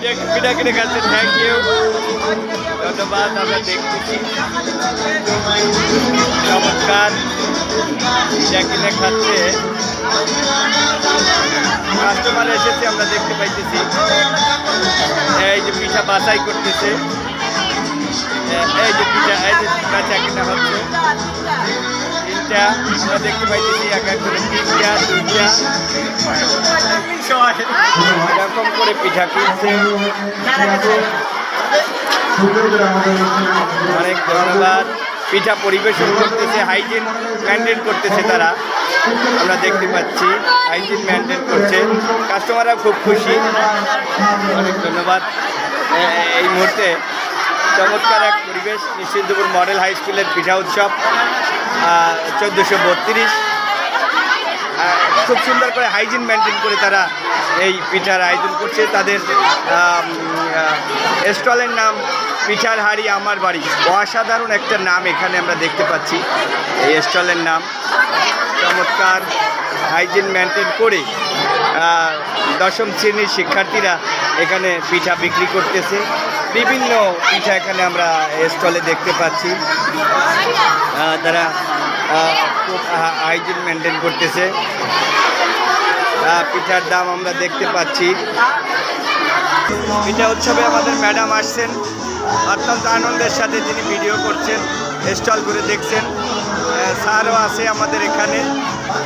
পিঠা কিনে খাচ্ছে thank you ধন্যবাদ, আমরা দেখতেছি। চমৎকার। পিঠা কিনে খাচ্ছে। কাস্টমার এসেছে, আমরা দেখতে পাইতেছি। এই যে পিঠা বাছাই করতেছে। এই যে পিঠা, এই যে বেচা কিনা হচ্ছে। আমরা দেখতে পাইতেছি এক এক করে তিনটা দুইটা। এরকম করে পিঠা কিনছে অনেক ধন্যবাদ। পিঠা পরিবেশন করতেছে হাইজিন মেনটেন করতেছে তারা। আমরা দেখতে পাচ্ছি হাইজিন মেনটেন করছে। কাস্টমাররা খুব খুশি। অনেক ধন্যবাদ। এই মুহূর্তে চমৎকার এক পরিবেশ, নিশ্চিন্তপুর মডেল হাই স্কুলের পিঠা উৎসব। চোদ্দোশো বত্রিশ। খুব সুন্দর করে হাইজিন মেনটেন করে তারা এই পিঠার আয়োজন করছে। তাদের স্টলের নাম পিঠার হাড়ি আমার বাড়ি। অসাধারণ একটা নাম এখানে আমরা দেখতে পাচ্ছি, এই স্টলের নাম। চমৎকার হাইজিন মেনটেন করে দশম শ্রেণির শিক্ষার্থীরা এখানে পিঠা বিক্রি করতেছে। বিভিন্ন পিঠা এখানে আমরা স্টলে দেখতে পাচ্ছি। তারা খুব হাইজিন মেনটেন করতেছে। পিঠার দাম আমরা দেখতে পাচ্ছি। পিঠা উৎসবে আমাদের ম্যাডাম আসছেন। অত্যন্ত আনন্দের সাথে তিনি ভিডিও করছেন, স্টল করে দেখছেন। স্যারও আছে আমাদের এখানে।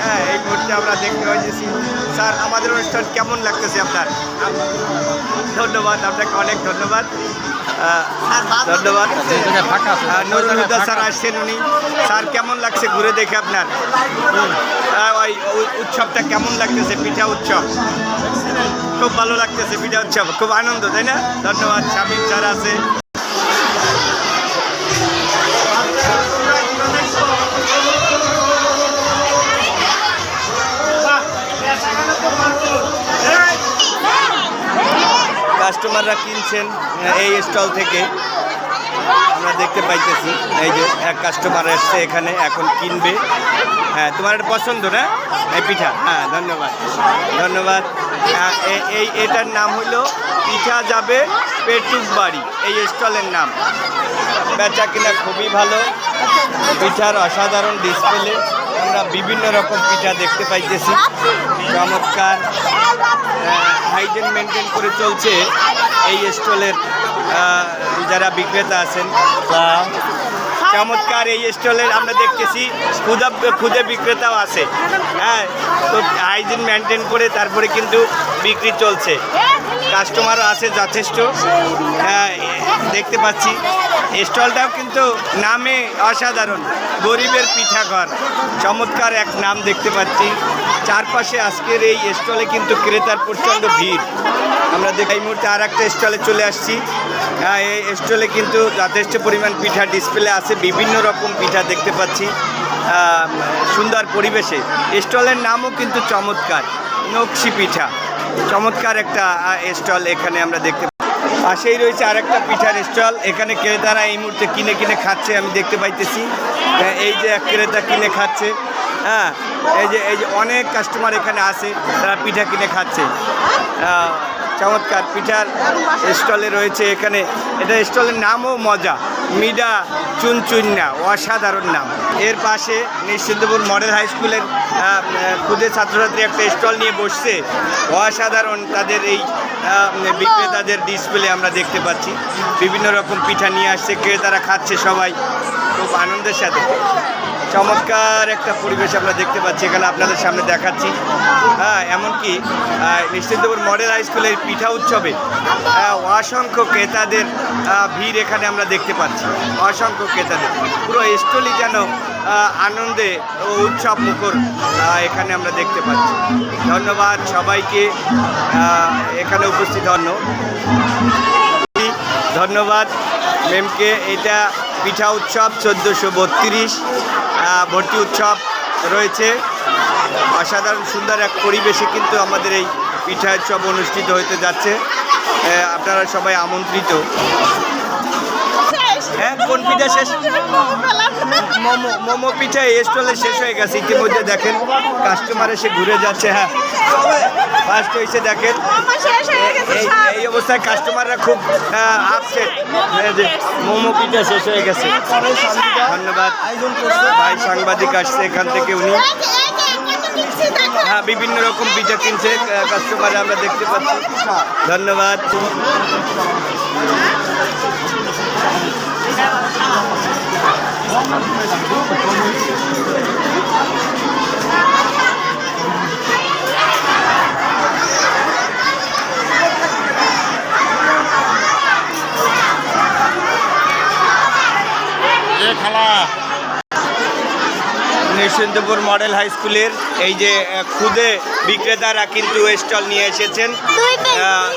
হ্যাঁ এই মুহূর্তে আমরা দেখতে পাচ্ছি স্যার আমাদের অনুষ্ঠান কেমন লাগতেছে আপনার? ধন্যবাদ আপনাকে অনেক ধন্যবাদ। ধন্যবাদ। আহ, স্যার আসছেন উনি। স্যার কেমন লাগছে ঘুরে দেখে আপনার? ওই উৎসবটা কেমন লাগতেছে? পিঠা উৎসব? খুব ভালো লাগতেছে পিঠা উৎসব। খুব আনন্দ তাই না? ধন্যবাদ শামিম স্যার আছে। কাস্টমাররা কিনছেন এই স্টল থেকে। আমরা দেখতে পাইতেছি, এই যে এক কাস্টমার এসছে এখানে, এখন কিনবে। হ্যাঁ তোমার এটা পছন্দ না? এই পিঠা? হ্যাঁ ধন্যবাদ। ধন্যবাদ। এই, এটার নাম হলো পিঠা যাবে পেটুক বাড়ি, এই স্টলের নাম। বেচা কিনা খুবই ভালো। পিঠার অসাধারণ ডিসপ্লে আমরা বিভিন্ন রকম পিঠা দেখতে পাইতেছি। চমৎকার। হাইজেন মেনটেন করে চলছে। এই স্টলের যারা বিক্রেতা আছেন চমৎকার এই স্টলের আমরা দেখতেছি ক্ষুদা ক্ষুদে বিক্রেতাও আছে। হ্যাঁ তো হাইজিন মেনটেন করে তারপরে কিন্তু বিক্রি চলছে। কাস্টমারও আছে যথেষ্ট। হ্যাঁ, দেখতে পাচ্ছি। স্টলটাও কিন্তু নামে অসাধারণ। গরিবের পিঠাঘর। চমৎকার এক নাম দেখতে পাচ্ছি। চারপাশে আজকের এই স্টলে কিন্তু ক্রেতার প্রচণ্ড ভিড়। আমরা দেখি এই মুহূর্তে আর একটা স্টলে চলে আসছি। হ্যাঁ এই স্টলে কিন্তু যথেষ্ট পরিমাণ পিঠা ডিসপ্লে আছে বিভিন্ন রকম পিঠা দেখতে পাচ্ছি। সুন্দর পরিবেশে। স্টলের নামও কিন্তু চমৎকার নকশি পিঠা। চমৎকার একটা স্টল এখানে আমরা দেখতে পাশেই রয়েছে আরেকটা পিঠার স্টল এখানে ক্রেতারা এই মুহূর্তে কিনে কিনে খাচ্ছে আমি দেখতে পাইতেছি। হ্যাঁ, এই যে এক ক্রেতা কিনে খাচ্ছে। হ্যাঁ এই যে এই যে অনেক কাস্টমার এখানে আসে তারা পিঠা কিনে খাচ্ছে। চমৎকার পিঠার স্টলে রয়েছে এখানে। এটা স্টলের নামও মজা মিডা চুনচুন্না অসাধারণ নাম। এর পাশে নিশ্চিন্তপুর মডেল হাই স্কুলের আহ, ছাত্রছাত্রী একটা স্টল নিয়ে বসছে। অসাধারণ তাদের এই বিক্রেতাদের ডিসপ্লে আমরা দেখতে পাচ্ছি। বিভিন্ন রকম পিঠা নিয়ে আসছে ক্রেতারা খাচ্ছে সবাই। খুব আনন্দের সাথে। চমৎকার একটা পরিবেশ আমরা দেখতে পাচ্ছি, এখানে আপনাদের সামনে দেখাচ্ছি। হ্যাঁ এমনকি নিশ্চিন্তপুর মডেল হাই স্কুলের পিঠা উৎসবে অসংখ্য ক্রেতাদের ভিড় এখানে আমরা দেখতে পাচ্ছি। অসংখ্য ক্রেতাদের। পুরো স্টলই যেন আনন্দে ও উৎসব মুখর এখানে আমরা দেখতে পাচ্ছি। ধন্যবাদ সবাইকে এখানে উপস্থিত হন ধন্যবাদ ম্যামকে, এটা পিঠা উৎসব চোদ্দোশো বত্রিশ ভর্তি উৎসব রয়েছে। অসাধারণ সুন্দর এক পরিবেশে কিন্তু আমাদের এই পিঠা উৎসব অনুষ্ঠিত হতে যাচ্ছে। আপনারা সবাই আমন্ত্রিত। হ্যাঁ কোন পিঠা শেষ? মোমো মোমো পিঠা স্টলে শেষ হয়ে গেছে। ইতিমধ্যে দেখেন কাস্টমার এসে ঘুরে যাচ্ছে হ্যাঁ। ফার্স্ট হয়েছে দেখেন এই অবস্থায় কাস্টমাররা খুব আপসেট মোমো পিঠা শেষ হয়ে গেছে। ধন্যবাদ। ভাই সাংবাদিক আসছে এখান থেকে উনি। হ্যাঁ বিভিন্ন রকম পিঠা কিনছে কাস্টমার আমরা দেখতে পাচ্ছি। ধন্যবাদ। নিশ্চিন্তপুর মডেল হাই স্কুলের, এই যে খুদে বিক্রেতারা কিন্তু স্টল নিয়ে এসেছেন।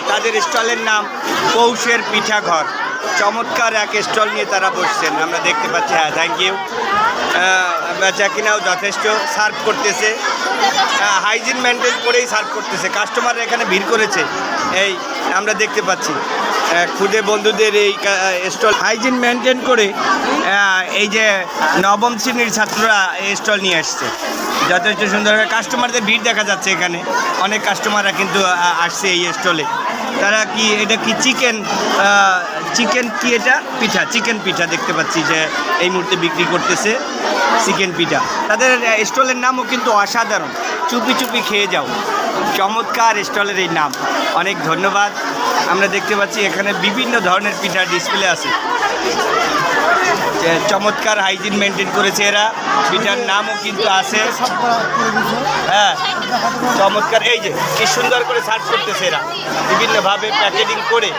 তাদের স্টলের নাম পৌষের পিঠাঘর। চমৎকার এক স্টল নিয়ে তারা বসছেন, আমরা দেখতে পাচ্ছি হ্যাঁ থ্যাংক ইউ বেচা কিনাও যথেষ্ট সার্ভ করতেছে। হাইজিন মেনটেন করেই সার্ভ করতেছে। কাস্টমার এখানে ভিড় করেছে। এই, আমরা দেখতে পাচ্ছি। খুদে বন্ধুদের এই স্টল হাইজিন মেনটেন করে এই যে নবম শ্রেণির ছাত্ররা এই স্টল নিয়ে আসছে। যথেষ্ট সুন্দরভাবে কাস্টমারদের ভিড় দেখা যাচ্ছে এখানে। অনেক কাস্টমাররা কিন্তু আসছে এই স্টলে। তারা কি, এটা কি চিকেন চিকেন কি এটা? পিঠা, চিকেন পিঠা দেখতে পাচ্ছি যে এই মুহূর্তে বিক্রি করতেছে চিকেন পিঠা। তাদের স্টলের নামও কিন্তু অসাধারণ। চুপি চুপি খেয়ে যাও। চমৎকার স্টলের এই নাম। অনেক ধন্যবাদ। আমরা দেখতে পাচ্ছি এখানে বিভিন্ন ধরনের পিঠার ডিসপ্লে আছে। চমৎকার হাইজিন মেনটেন করেছে এরা। পিঠার নামও কিন্তু আছে। হ্যাঁ চমৎকার। এই যে কি সুন্দর করে সার্চ করতেছে এরা। বিভিন্নভাবে প্যাকেটিং করে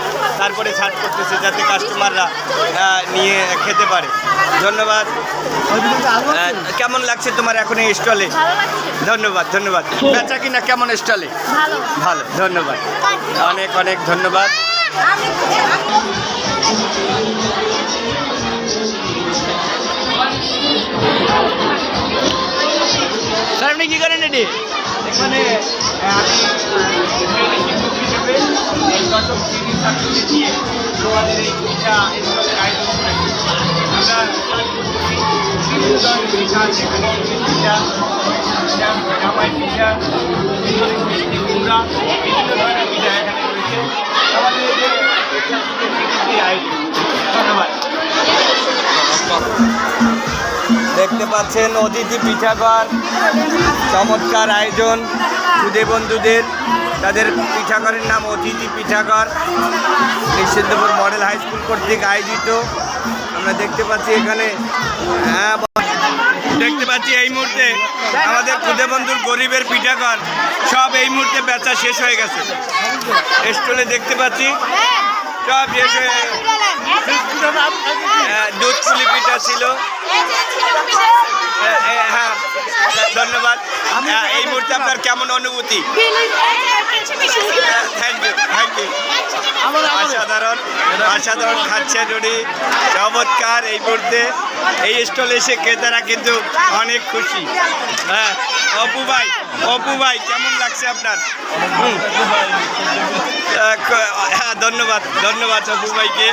তারপরে সার্চ করতেছে যাতে কাস্টমাররা নিয়ে খেতে পারে। ধন্যবাদ। কেমন লাগছে তোমার এখন এই স্টলে ধন্যবাদ ধন্যবাদ। বেচা কিনা কেমন স্টলে ভালো। ভালো ধন্যবাদ। অনেক অনেক ধন্যবাদ। স্যার আপনি কি করেন এটি? এখানে আমাদের ধন্যবাদ। দেখতে পাচ্ছেন অতিথি পিঠাঘর। চমৎকার আয়োজন। খুদে বন্ধুদের, তাদের পিঠাঘরের নাম Atithi Pithaghar. Nishchintapur model high school কর্তৃক আয়োজিত। আমরা দেখতে পাচ্ছি এখানে হ্যাঁ দেখতে পাচ্ছি এই মুহূর্তে আমাদের খুদে বন্ধুর গরিবের পিঠাঘর। সব এই মুহূর্তে বেচা শেষ হয়ে গেছে। স্টলে দেখতে পাচ্ছি। সব শেষ হয়ে দুধ পুলি পিঠা ছিল। হ্যাঁ, হ্যাঁ, হ্যাঁ ধন্যবাদ হ্যাঁ, এই মুহূর্তে আপনার কেমন অনুভূতি? থ্যাংক ইউ থ্যাংক ইউ অসাধারণ অসাধারণ খাচ্ছেন উনি। চমৎকার এই মুহূর্তে। এই স্টলে এসে ক্রেতারা কিন্তু অনেক খুশি। হ্যাঁ অপু ভাই অপু ভাই কেমন লাগছে আপনার? হ্যাঁ ধন্যবাদ ধন্যবাদ অপু ভাইকে।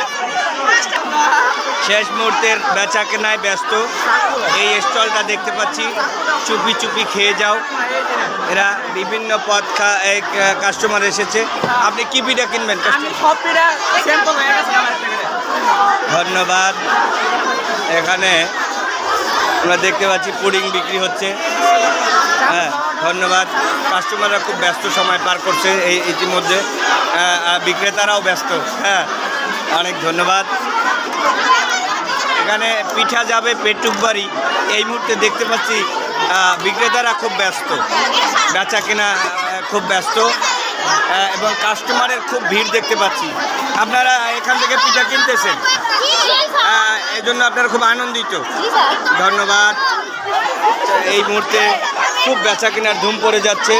শেষ মুহূর্তের বেচা কেনায় ব্যস্ত। এই স্টলটা দেখতে পাচ্ছি। চুপি চুপি খেয়ে যাও। এরা বিভিন্ন পথ কাস্টমার এসেছে। আপনি কি পিঠা কিনবেন ধন্যবাদ। এখানে আমরা দেখতে পাচ্ছি পুডিং বিক্রি হচ্ছে। হ্যাঁ ধন্যবাদ। কাস্টমাররা খুব ব্যস্ত সময় পার করছে এই ইতিমধ্যে। বিক্রেতারাও ব্যস্ত। হ্যাঁ অনেক ধন্যবাদ। এখানে পিঠা যাবে পেটুক বাড়ি। এই মুহূর্তে দেখতে পাচ্ছি বিক্রেতারা খুব ব্যস্ত। বেচা কেনা খুব ব্যস্ত। এবং কাস্টমারের খুব ভিড় দেখতে পাচ্ছি। আপনারা এখান থেকে পিঠা কিনতেছেন? এই জন্য আপনারা খুব আনন্দিত। ধন্যবাদ। এই মুহূর্তে খুব বেচা কেনার ধুম পড়ে যাচ্ছে।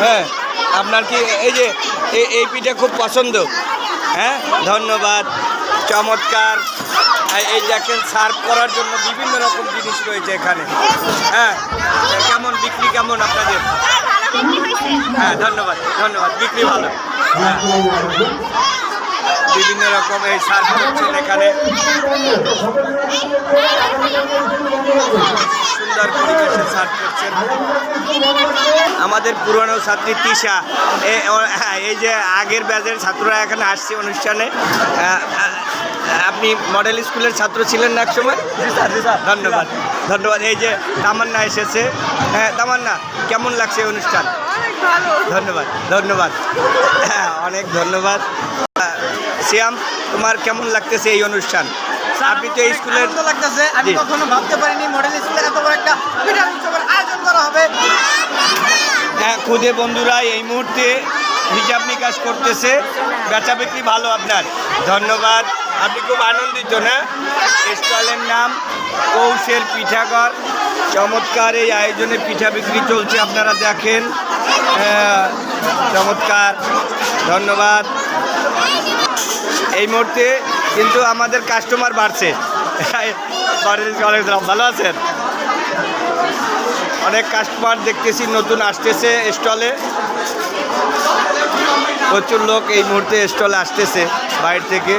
হ্যাঁ আপনার কি এই যে এই পিঠা খুব পছন্দ? হ্যাঁ ধন্যবাদ। চমৎকার। এই- দেখেন, সার্ভ করার জন্য বিভিন্ন রকম জিনিস রয়েছে এখানে। হ্যাঁ কেমন, বিক্রি কেমন আপনাদের? হ্যাঁ ধন্যবাদ ধন্যবাদ, বিক্রি ভালো। হ্যাঁ। বিভিন্ন রকম এই করছেন এখানে। সুন্দর পরিবেশে সার্ভ করছেন। আমাদের পুরনো ছাত্রী তিশা। হ্যাঁ, এই যে আগের ব্যাচের ছাত্ররা এখানে আসছে অনুষ্ঠানে। আপনি মডেল স্কুলের ছাত্র ছিলেন না এক সময়? ধন্যবাদ। ধন্যবাদ। এই যে তামান্না এসেছে। হ্যাঁ তামান্না কেমন লাগছে অনুষ্ঠান? ধন্যবাদ ধন্যবাদ। হ্যাঁ অনেক ধন্যবাদ। শ্যাম তোমার কেমন লাগতেছে এই অনুষ্ঠান? আপনি তো এই স্কুলের লাগতেছে। আমি কখনো ভাবতে পারিনি মডেল স্কুলে এত বড় একটা পিঠা উৎসবের আয়োজন করা হবে। হ্যাঁ খুদে বন্ধুরা এই মুহূর্তে হিসাব নিকাশ করতেছে। বেচা বিক্রি ভালো আপনার। ধন্যবাদ। আপনি খুব আনন্দিত না? স্টলের নাম কৌশের পিঠাঘর। চমৎকার এই আয়োজনে পিঠা বিক্রি চলছে আপনারা দেখেন। হ্যাঁ, চমৎকার। ধন্যবাদ। এই মুহূর্তে কিন্তু আমাদের কাস্টমার বাড়ছে। ভালো আছেন? অনেক কাস্টমার দেখতেছি, নতুন আসতেছে স্টলে প্রচুর লোক এই মুহূর্তে স্টলে আসতেছে, বাইরে থেকে।